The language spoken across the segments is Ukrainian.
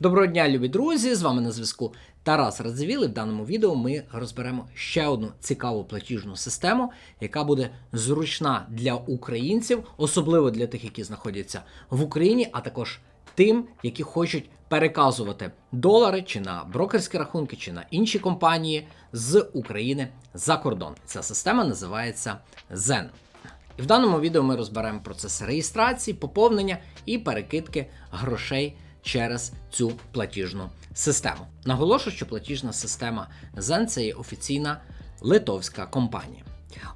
Доброго дня, любі друзі! З вами на зв'язку Тарас Радзивіл. І в даному відео ми розберемо ще одну цікаву платіжну систему, яка буде зручна для українців, особливо для тих, які знаходяться в Україні, а також тим, які хочуть переказувати долари чи на брокерські рахунки, чи на інші компанії з України за кордон. Ця система називається Zen. І в даному відео ми розберемо процес реєстрації, поповнення і перекидки грошей через цю платіжну систему. Наголошую, що платіжна система Zen це є офіційна литовська компанія.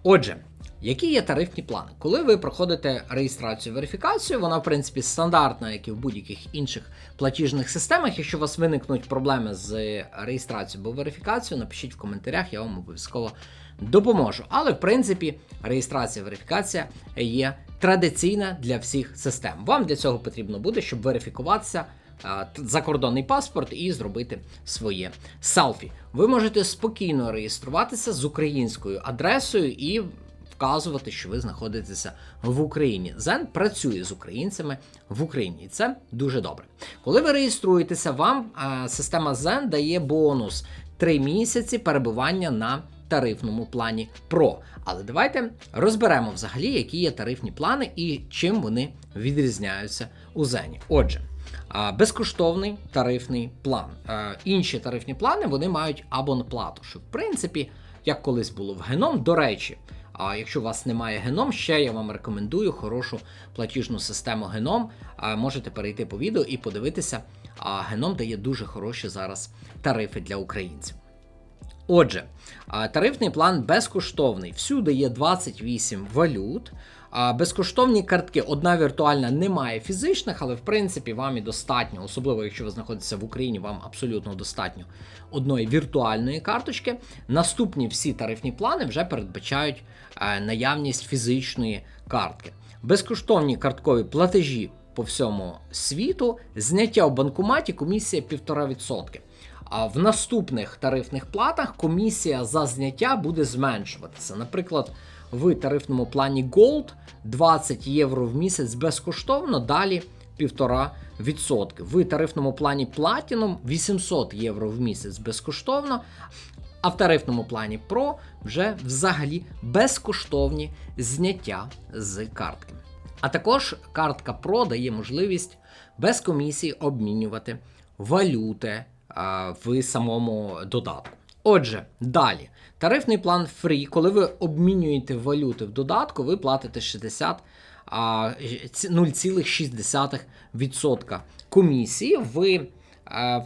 Отже, які є тарифні плани? Коли ви проходите реєстрацію верифікацію, вона в принципі стандартна, як і в будь-яких інших платіжних системах. Якщо у вас виникнуть проблеми з реєстрацією або верифікацією, напишіть в коментарях, я вам обов'язково допоможу. Але в принципі реєстрація верифікація є традиційна для всіх систем. Вам для цього потрібно буде, щоб верифікуватися. Закордонний паспорт і зробити своє селфі. Ви можете спокійно реєструватися з українською адресою і вказувати, що ви знаходитеся в Україні. Зен працює з українцями в Україні, і це дуже добре. Коли ви реєструєтеся, вам система Zen дає бонус 3 місяці перебування на тарифному плані Pro. Але давайте розберемо взагалі, які є тарифні плани і чим вони відрізняються у Зені. Отже. Безкоштовний тарифний план. Інші тарифні плани вони мають абонплату, що в принципі, як колись було в геном, до речі, а якщо у вас немає геном, ще я вам рекомендую хорошу платіжну систему геном. Можете перейти по відео і подивитися. А геном дає дуже хороші зараз тарифи для українців. Отже, тарифний план безкоштовний. Всюди є 28 валют. Безкоштовні картки, одна віртуальна, немає фізичних, але в принципі вам і достатньо, особливо якщо ви знаходитеся в Україні, вам абсолютно достатньо одної віртуальної карточки. Наступні всі тарифні плани вже передбачають е, наявність фізичної картки. Безкоштовні карткові платежі по всьому світу, зняття в банкоматі, комісія 1,5%. А в наступних тарифних платах комісія за зняття буде зменшуватися. Наприклад, в тарифному плані Gold 20 євро в місяць безкоштовно, далі 1,5%. В тарифному плані Platinum 800 євро в місяць безкоштовно. А в тарифному плані Pro вже взагалі безкоштовні зняття з картки. А також картка Pro дає можливість без комісії обмінювати валюти в самому додатку. Отже, далі. Тарифний план Free, коли ви обмінюєте валюти в додатку, ви платите 60 а, ці- 0,6% комісії. Ви е,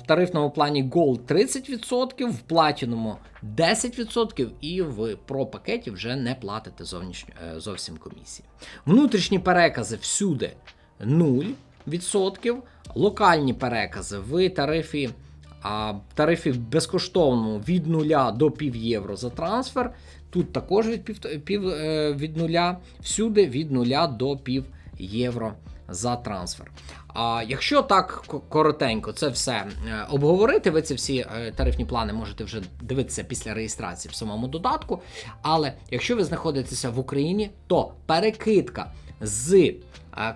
в тарифному плані Gold 30%, в платіному 10% і в Pro пакеті вже не платите зовнішньо, е, зовсім комісії. Внутрішні перекази всюди 0%, локальні перекази в тарифі. Тарифі безкоштовному від 0 до пів євро за трансфер. Тут також від пів, пів е, від нуля, всюди від 0 до пів євро за трансфер. А якщо так коротенько це все е, обговорити, ви ці всі е, тарифні плани можете вже дивитися після реєстрації в самому додатку. Але якщо ви знаходитеся в Україні, то перекидка з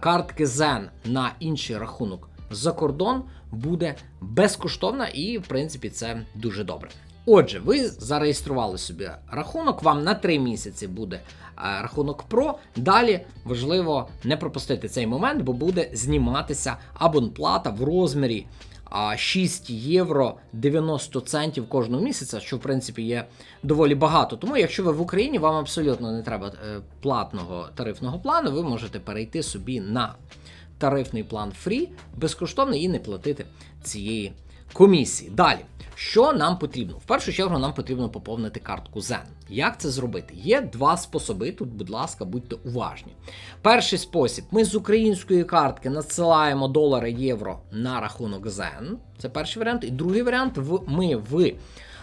картки Zen на інший рахунок за кордон буде безкоштовна, і в принципі це дуже добре. Отже, ви зареєстрували собі рахунок, вам на 3 місяці буде е, рахунок Pro. Далі важливо не пропустити цей момент, бо буде зніматися абонплата в розмірі а, 6 євро 90 центів кожного місяця, що в принципі є доволі багато. Тому, якщо ви в Україні, вам абсолютно не треба е, платного тарифного плану, ви можете перейти собі на тарифний план Free безкоштовно і не платити цієї комісії. Далі, що нам потрібно? В першу чергу нам потрібно поповнити картку Zen. Як це зробити? Є два способи. Тут, будь ласка, будьте уважні. Перший спосіб: ми з української картки надсилаємо долари євро на рахунок Zen. Це перший варіант. І другий варіант ми в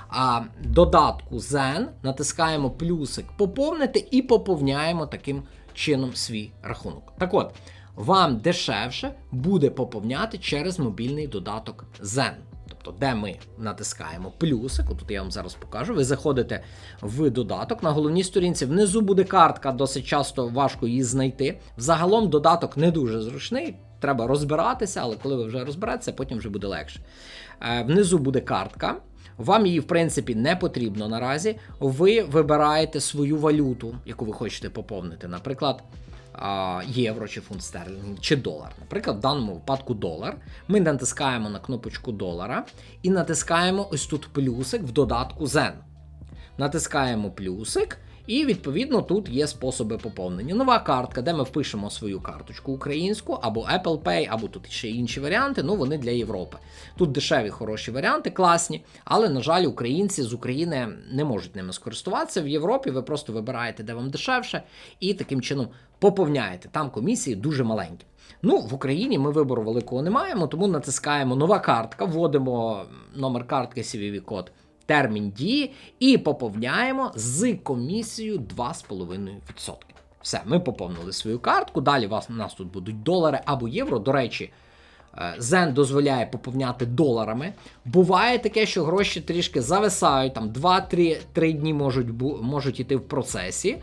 а, додатку Zen натискаємо плюсик поповнити і поповняємо таким чином свій рахунок. Так от, вам дешевше буде поповняти через мобільний додаток Zen. Тобто, де ми натискаємо плюсик, тут я вам зараз покажу. Ви заходите в додаток на головній сторінці. Внизу буде картка, досить часто важко її знайти. Взагалом додаток не дуже зручний. треба розбиратися, але коли ви вже розберетеся, потім вже буде легше. Е, внизу буде картка. Вам її, в принципі, не потрібно наразі. Ви вибираєте свою валюту, яку ви хочете поповнити. Наприклад, євро чи фунт стерлінгів, чи долар. Наприклад, в даному випадку долар. Ми натискаємо на кнопочку долара і натискаємо ось тут плюсик в додатку Zen. Натискаємо плюсик, і відповідно тут є способи поповнення. Нова картка, де ми впишемо свою карточку українську, або Apple Pay, або тут ще інші варіанти. Ну вони для Європи. Тут дешеві хороші варіанти, класні, але на жаль, українці з України не можуть ними скористуватися. В Європі ви просто вибираєте, де вам дешевше, і таким чином поповняєте. Там комісії дуже маленькі. Ну, в Україні ми вибору великого не маємо, тому натискаємо нова картка, вводимо номер картки, cvv код термін дії і поповняємо з комісією 2,5%. Все, ми поповнили свою картку. Далі вас, у нас тут будуть долари або євро. До речі, Zen дозволяє поповняти доларами. Буває таке, що гроші трішки зависають, там 2-3 дні можуть можуть йти в процесі.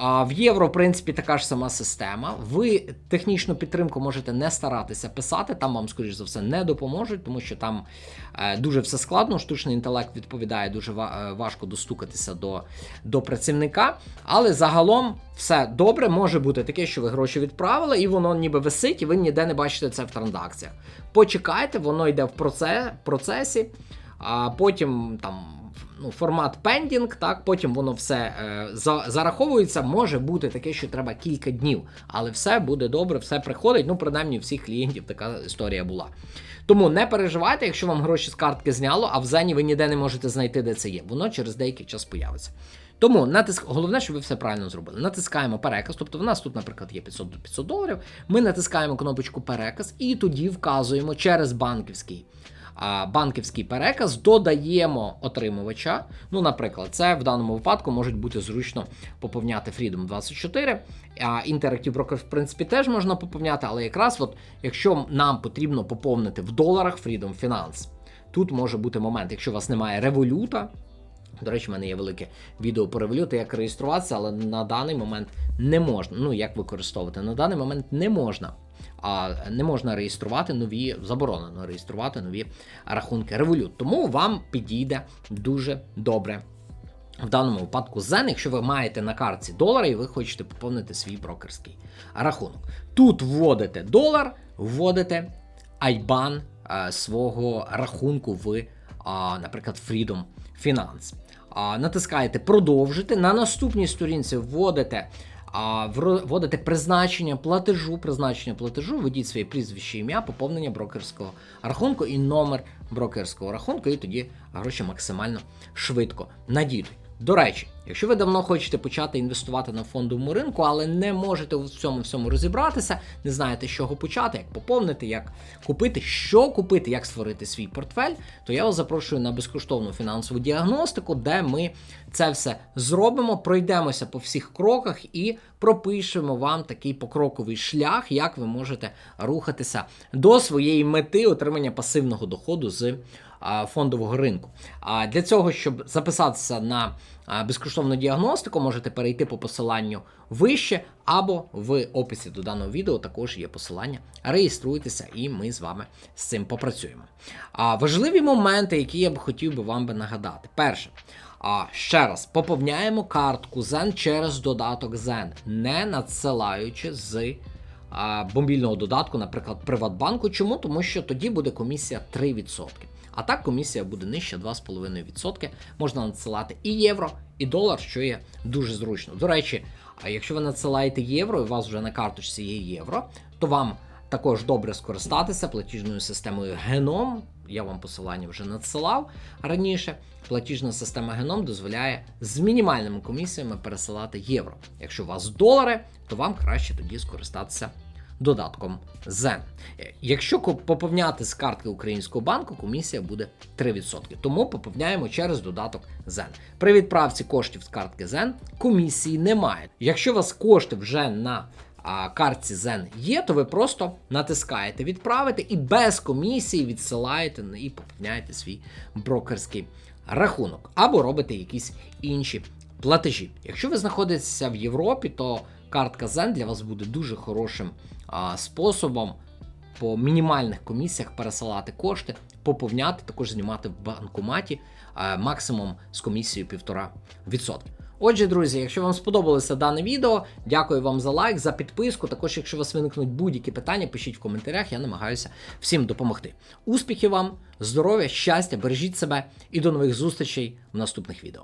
В євро, в принципі, така ж сама система. Ви технічну підтримку можете не старатися писати, там вам, скоріш за все, не допоможуть, тому що там е, дуже все складно. Штучний інтелект відповідає, дуже е, важко достукатися до, до працівника. Але загалом все добре, може бути таке, що ви гроші відправили, і воно ніби висить, і ви ніде не бачите це в транзакціях. Почекайте, воно йде в процесі, а потім там ну, формат pending, так, потім воно все е, за, зараховується. Може бути таке, що треба кілька днів, але все буде добре, все приходить. Ну, принаймні, всіх клієнтів така історія була. Тому не переживайте, якщо вам гроші з картки зняло, а в зені ви ніде не можете знайти, де це є. Воно через деякий час появиться. Тому натиск... головне, щоб ви все правильно зробили. Натискаємо переказ. Тобто в нас тут, наприклад, є 500 до 500 доларів. Ми натискаємо кнопочку переказ і тоді вказуємо через банківський банківський переказ, додаємо отримувача. Ну, наприклад, це в даному випадку можуть бути зручно поповняти Freedom 24. А Interactive Broker, в принципі, теж можна поповняти, але якраз от, якщо нам потрібно поповнити в доларах Freedom Finance, тут може бути момент, якщо у вас немає революта. До речі, в мене є велике відео по революти, як реєструватися, але на даний момент не можна. Ну, як використовувати, на даний момент не можна а не можна реєструвати нові, заборонено реєструвати нові рахунки Revolut. Тому вам підійде дуже добре. В даному випадку Zen, якщо ви маєте на картці долари і ви хочете поповнити свій брокерський рахунок. Тут вводите долар, вводите IBAN е, свого рахунку в, наприклад, Freedom Finance. Натискаєте продовжити. На наступній сторінці вводите а вводите призначення платежу, призначення платежу, введіть своє прізвище, ім'я, поповнення брокерського рахунку і номер брокерського рахунку, і тоді гроші максимально швидко надійдуть. До речі, якщо ви давно хочете почати інвестувати на фондовому ринку, але не можете в цьому всьому розібратися, не знаєте, з чого почати, як поповнити, як купити, що купити, як створити свій портфель, то я вас запрошую на безкоштовну фінансову діагностику, де ми це все зробимо, пройдемося по всіх кроках і пропишемо вам такий покроковий шлях, як ви можете рухатися до своєї мети отримання пасивного доходу з фондового ринку. А для цього, щоб записатися на безкоштовну діагностику, можете перейти по посиланню вище, або в описі до даного відео також є посилання. Реєструйтеся, і ми з вами з цим попрацюємо. А важливі моменти, які я б хотів би вам би нагадати. Перше. А ще раз поповняємо картку Zen через додаток Zen, не надсилаючи з а, мобільного додатку, наприклад, Приватбанку. Чому? Тому що тоді буде комісія 3%. А так комісія буде нижче 2,5%. Можна надсилати і євро, і долар, що є дуже зручно. До речі, а якщо ви надсилаєте євро, і у вас вже на карточці є євро, то вам також добре скористатися платіжною системою Геном. Я вам посилання вже надсилав раніше. Платіжна система Геном дозволяє з мінімальними комісіями пересилати євро. Якщо у вас долари, то вам краще тоді скористатися додатком Zen. Якщо поповняти з картки українського банку, комісія буде 3%. Тому поповняємо через додаток Zen. При відправці коштів з картки Zen комісії немає. Якщо у вас кошти вже на а, картці Zen є, то ви просто натискаєте відправити і без комісії відсилаєте і поповняєте свій брокерський рахунок або робите якісь інші платежі. Якщо ви знаходитеся в Європі, то картка Zen для вас буде дуже хорошим способом по мінімальних комісіях пересилати кошти, поповняти, також знімати в банкоматі максимум з комісією 1,5%. Отже, друзі, якщо вам сподобалося дане відео, дякую вам за лайк, за підписку. Також, якщо у вас виникнуть будь-які питання, пишіть в коментарях, я намагаюся всім допомогти. Успіхів вам, здоров'я, щастя, бережіть себе і до нових зустрічей в наступних відео.